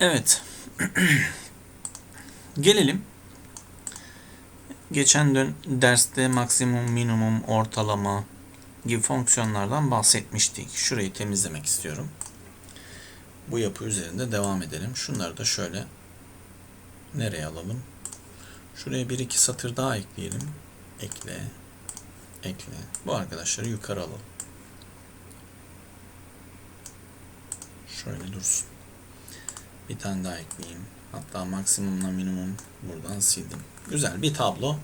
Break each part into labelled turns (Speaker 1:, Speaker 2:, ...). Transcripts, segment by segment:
Speaker 1: Evet. Gelelim. Geçen dön derste maksimum, minimum, ortalama gibi fonksiyonlardan bahsetmiştik. Şurayı temizlemek istiyorum. Bu yapı üzerinde devam edelim. Şunları da şöyle nereye alalım? Şuraya bir iki satır daha ekleyelim. Ekle. Ekle. Bu arkadaşları yukarı alalım. Şöyle dursun. Bir tane daha ekleyeyim. Hatta maksimumla minimum buradan sildim. Güzel bir tablo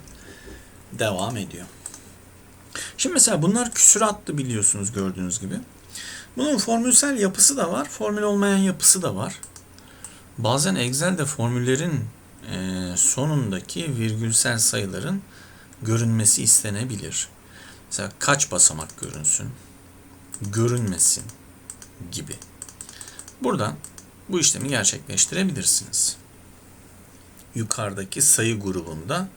Speaker 1: devam ediyor. Şimdi mesela bunlar küsuratlı biliyorsunuz gördüğünüz gibi. Bunun formülsel yapısı da var, formül olmayan yapısı da var. Bazen Excel'de formüllerin e, sonundaki virgülsel sayıların görünmesi istenebilir. Mesela kaç basamak görünsün, görünmesin gibi. Buradan bu işlemi gerçekleştirebilirsiniz. Yukarıdaki sayı grubunda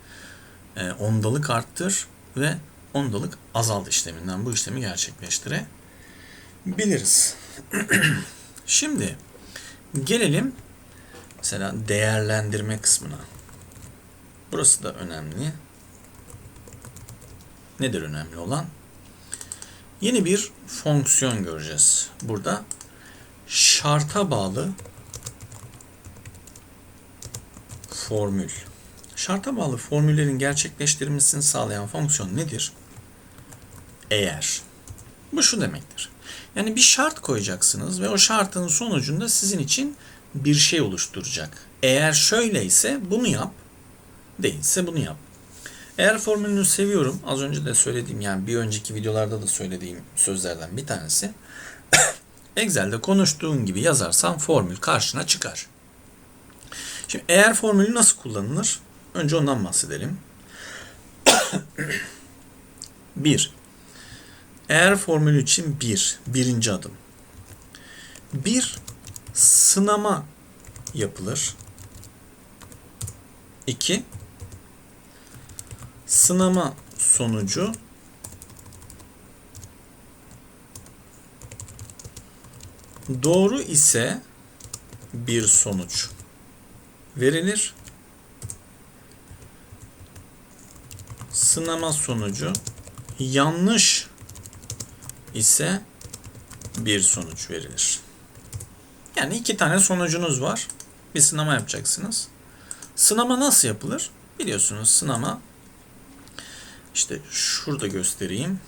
Speaker 1: e, ondalık arttır ve ondalık azalt işleminden bu işlemi gerçekleştirebiliriz. Şimdi gelelim mesela değerlendirme kısmına. Burası da önemli. Nedir önemli olan? Yeni bir fonksiyon göreceğiz. Burada şarta bağlı formül. Şarta bağlı formüllerin gerçekleştirilmesini sağlayan fonksiyon nedir? Eğer. Bu şu demektir. Yani bir şart koyacaksınız ve o şartın sonucunda sizin için bir şey oluşturacak. Eğer şöyleyse bunu yap, değilse bunu yap. Eğer formülünü seviyorum, az önce de söylediğim yani bir önceki videolarda da söylediğim sözlerden bir tanesi. Excel'de konuştuğun gibi yazarsan formül karşına çıkar. Şimdi eğer formülü nasıl kullanılır? Önce ondan bahsedelim. 1. Eğer formülü için 1. Bir, birinci adım. Bir sınama yapılır. 2. Sınama sonucu doğru ise bir sonuç verilir. Sınama sonucu yanlış ise bir sonuç verilir. Yani iki tane sonucunuz var. Bir sınama yapacaksınız. Sınama nasıl yapılır? Biliyorsunuz sınama işte şurada göstereyim.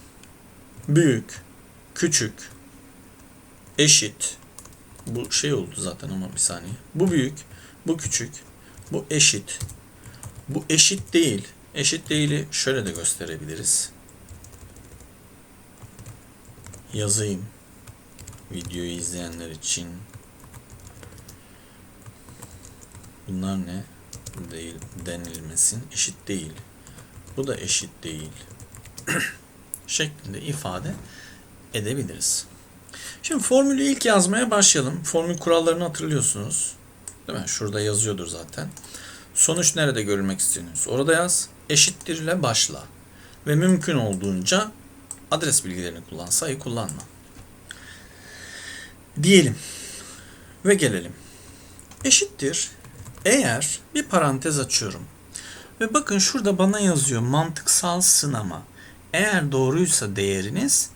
Speaker 1: Büyük, küçük, eşit. Bu şey oldu zaten ama bir saniye. Bu büyük, bu küçük, bu eşit. Bu eşit değil. Eşit değili şöyle de gösterebiliriz. Yazayım. Videoyu izleyenler için. Bunlar ne? Değil denilmesin. Eşit değil. Bu da eşit değil. şeklinde ifade edebiliriz. Şimdi formülü ilk yazmaya başlayalım. Formül kurallarını hatırlıyorsunuz. Değil mi? Şurada yazıyordur zaten. Sonuç nerede görülmek istiyorsunuz? Orada yaz. Eşittir ile başla. Ve mümkün olduğunca adres bilgilerini kullan. Sayı kullanma. Diyelim. Ve gelelim. Eşittir. Eğer bir parantez açıyorum. Ve bakın şurada bana yazıyor mantıksal sınama. Eğer doğruysa değeriniz,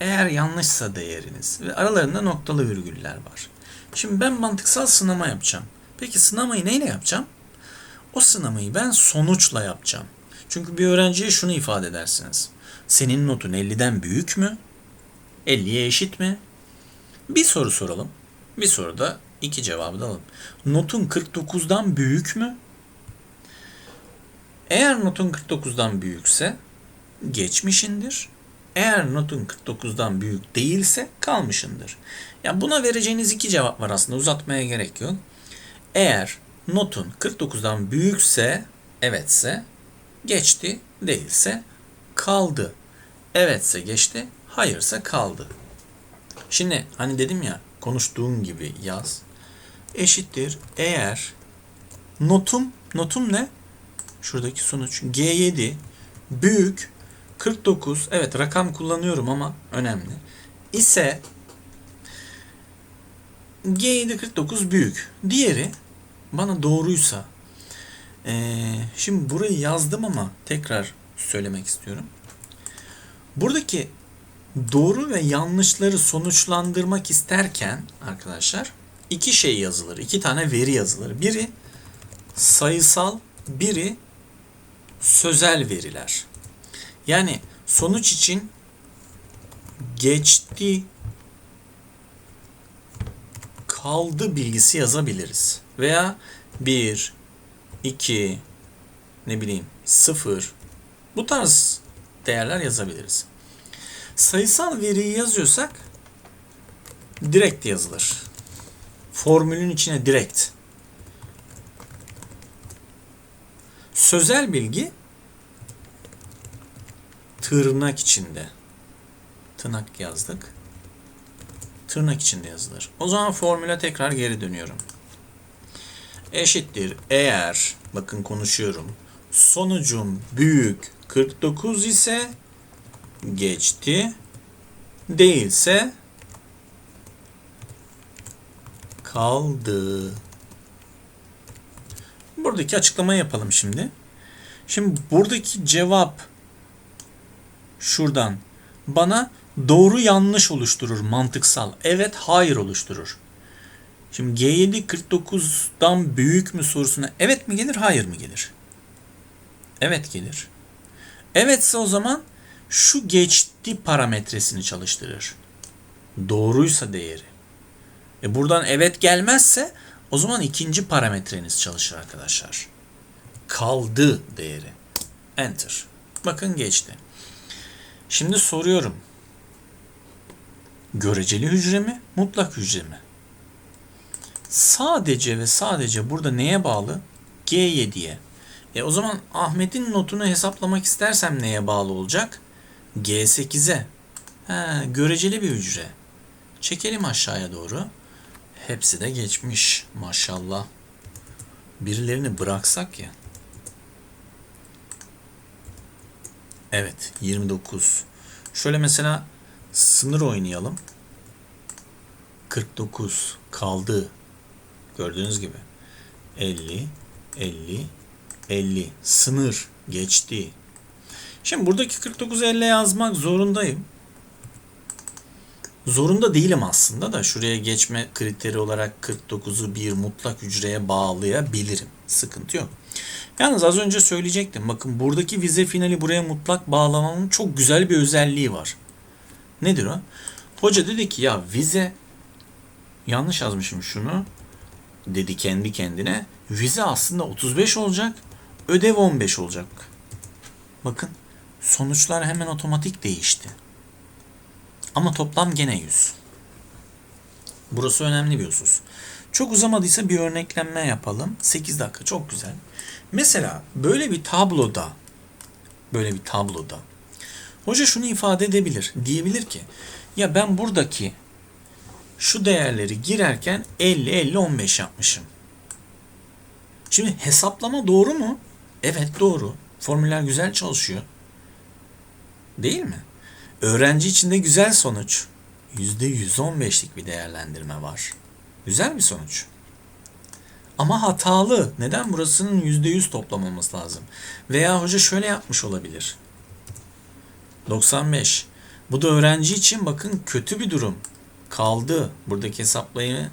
Speaker 1: eğer yanlışsa değeriniz ve aralarında noktalı virgüller var. Şimdi ben mantıksal sınama yapacağım. Peki sınamayı neyle yapacağım? O sınamayı ben sonuçla yapacağım. Çünkü bir öğrenciye şunu ifade edersiniz. Senin notun 50'den büyük mü? 50'ye eşit mi? Bir soru soralım. Bir soruda iki cevabı da alalım. Notun 49'dan büyük mü? Eğer notun 49'dan büyükse geçmişindir. Eğer notun 49'dan büyük değilse kalmışındır. Yani buna vereceğiniz iki cevap var aslında uzatmaya gerek yok. Eğer notun 49'dan büyükse evetse geçti değilse kaldı. Evetse geçti hayırsa kaldı. Şimdi hani dedim ya konuştuğun gibi yaz. Eşittir eğer notum notum ne? Şuradaki sonuç G7 büyük 49 evet rakam kullanıyorum ama önemli ise G749 büyük. Diğeri bana doğruysa ee, şimdi burayı yazdım ama tekrar söylemek istiyorum. Buradaki doğru ve yanlışları sonuçlandırmak isterken arkadaşlar iki şey yazılır. iki tane veri yazılır. Biri sayısal, biri sözel veriler. Yani sonuç için geçti kaldı bilgisi yazabiliriz. Veya 1, 2, ne bileyim 0 bu tarz değerler yazabiliriz. Sayısal veriyi yazıyorsak direkt yazılır. Formülün içine direkt. Sözel bilgi tırnak içinde. Tırnak yazdık. Tırnak içinde yazılır. O zaman formüle tekrar geri dönüyorum. Eşittir eğer bakın konuşuyorum. Sonucum büyük 49 ise geçti. Değilse kaldı. Buradaki açıklamayı yapalım şimdi. Şimdi buradaki cevap şuradan bana doğru yanlış oluşturur mantıksal. Evet hayır oluşturur. Şimdi G7 49'dan büyük mü sorusuna evet mi gelir hayır mı gelir? Evet gelir. Evetse o zaman şu geçti parametresini çalıştırır. Doğruysa değeri. E buradan evet gelmezse o zaman ikinci parametreniz çalışır arkadaşlar. Kaldı değeri. Enter. Bakın geçti. Şimdi soruyorum. Göreceli hücre mi, mutlak hücre mi? Sadece ve sadece burada neye bağlı? G7'ye. E o zaman Ahmet'in notunu hesaplamak istersem neye bağlı olacak? G8'e. He, göreceli bir hücre. Çekelim aşağıya doğru. Hepsi de geçmiş maşallah. Birilerini bıraksak ya. Evet 29. Şöyle mesela sınır oynayalım. 49 kaldı. Gördüğünüz gibi. 50, 50, 50. Sınır geçti. Şimdi buradaki 49 50 yazmak zorundayım. Zorunda değilim aslında da şuraya geçme kriteri olarak 49'u bir mutlak hücreye bağlayabilirim. Sıkıntı yok. Yalnız az önce söyleyecektim. Bakın buradaki vize finali buraya mutlak bağlamamın çok güzel bir özelliği var. Nedir o? Hoca dedi ki ya vize yanlış yazmışım şunu dedi kendi kendine. Vize aslında 35 olacak. Ödev 15 olacak. Bakın sonuçlar hemen otomatik değişti. Ama toplam gene 100. Burası önemli bir husus. Çok uzamadıysa bir örneklenme yapalım. 8 dakika çok güzel. Mesela böyle bir tabloda böyle bir tabloda hoca şunu ifade edebilir. Diyebilir ki ya ben buradaki şu değerleri girerken 50 50 15 yapmışım. Şimdi hesaplama doğru mu? Evet doğru. Formüller güzel çalışıyor. Değil mi? Öğrenci için de güzel sonuç. %115'lik bir değerlendirme var. Güzel bir sonuç. Ama hatalı. Neden? Burasının %100 toplamamız lazım. Veya hoca şöyle yapmış olabilir. 95. Bu da öğrenci için bakın kötü bir durum. Kaldı. Buradaki hesaplayı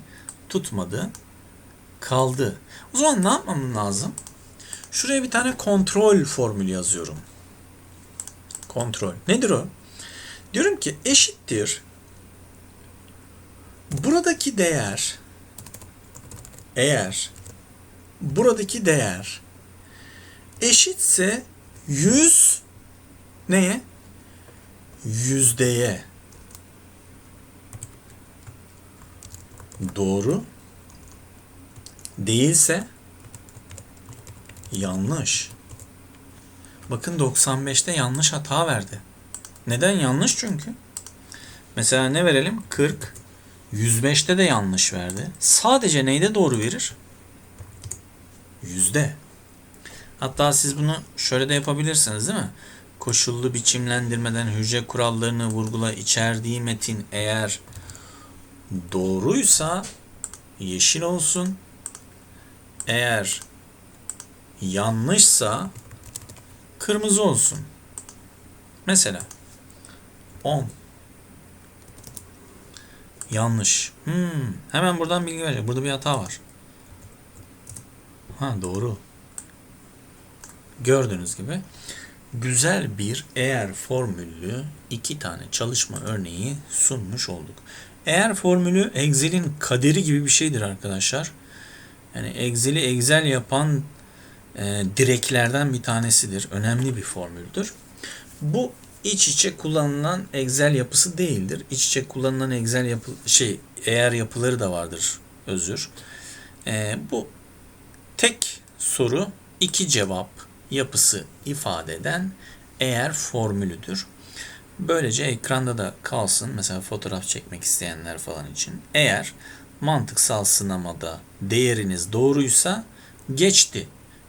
Speaker 1: tutmadı. Kaldı. O zaman ne yapmam lazım? Şuraya bir tane kontrol formülü yazıyorum. Kontrol. Nedir o? Diyorum ki eşittir. Buradaki değer eğer buradaki değer eşitse 100 neye? Yüzdeye. Doğru. Değilse yanlış. Bakın 95'te yanlış hata verdi. Neden yanlış çünkü? Mesela ne verelim? 40. 105'te de yanlış verdi. Sadece neyde doğru verir? Yüzde. Hatta siz bunu şöyle de yapabilirsiniz değil mi? Koşullu biçimlendirmeden hücre kurallarını vurgula içerdiği metin eğer doğruysa yeşil olsun. Eğer yanlışsa kırmızı olsun. Mesela 10 Yanlış. Hmm, hemen buradan bilgi verecek. Burada bir hata var. Ha doğru. Gördüğünüz gibi güzel bir eğer formüllü iki tane çalışma örneği sunmuş olduk. Eğer formülü Excel'in kaderi gibi bir şeydir arkadaşlar. Yani Excel'i Excel yapan e, direklerden bir tanesidir. Önemli bir formüldür. Bu iç içe kullanılan Excel yapısı değildir. İç içe kullanılan Excel yapı şey eğer yapıları da vardır. Özür. E, bu tek soru iki cevap yapısı ifade eden eğer formülüdür. Böylece ekranda da kalsın. Mesela fotoğraf çekmek isteyenler falan için. Eğer mantıksal sınamada değeriniz doğruysa geçti.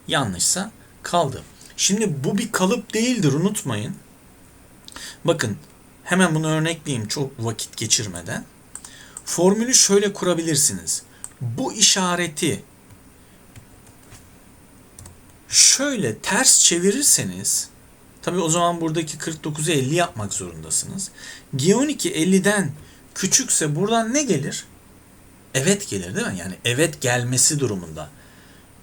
Speaker 1: Yanlışsa kaldı. Şimdi bu bir kalıp değildir unutmayın. Bakın hemen bunu örnekleyeyim çok vakit geçirmeden. Formülü şöyle kurabilirsiniz. Bu işareti şöyle ters çevirirseniz tabi o zaman buradaki 49'u 50 yapmak zorundasınız. G12 50'den küçükse buradan ne gelir? Evet gelir değil mi? Yani evet gelmesi durumunda.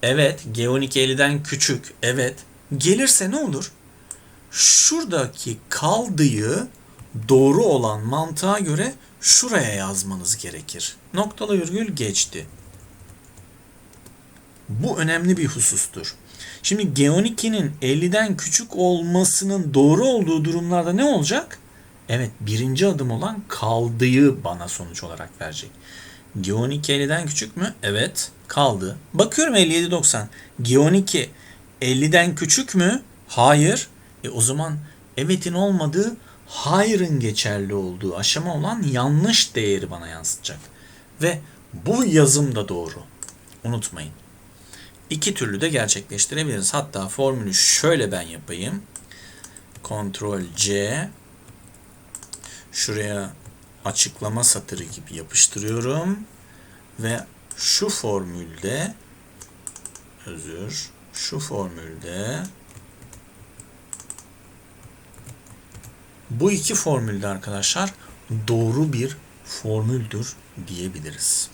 Speaker 1: Evet G12 50'den küçük. Evet. Gelirse ne olur? Şuradaki kaldığı doğru olan mantığa göre şuraya yazmanız gerekir. Noktalı virgül geçti. Bu önemli bir husustur. Şimdi G12'nin 50'den küçük olmasının doğru olduğu durumlarda ne olacak? Evet birinci adım olan kaldığı bana sonuç olarak verecek. G12 50'den küçük mü? Evet kaldı. Bakıyorum 57-90. G12 50'den küçük mü? Hayır. E o zaman evetin olmadığı hayırın geçerli olduğu aşama olan yanlış değeri bana yansıtacak. Ve bu yazım da doğru. Unutmayın. İki türlü de gerçekleştirebiliriz. Hatta formülü şöyle ben yapayım. Ctrl C şuraya açıklama satırı gibi yapıştırıyorum ve şu formülde özür şu formülde bu iki formülde arkadaşlar doğru bir formüldür diyebiliriz.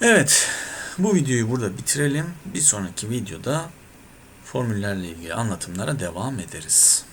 Speaker 1: Evet, bu videoyu burada bitirelim. Bir sonraki videoda formüllerle ilgili anlatımlara devam ederiz.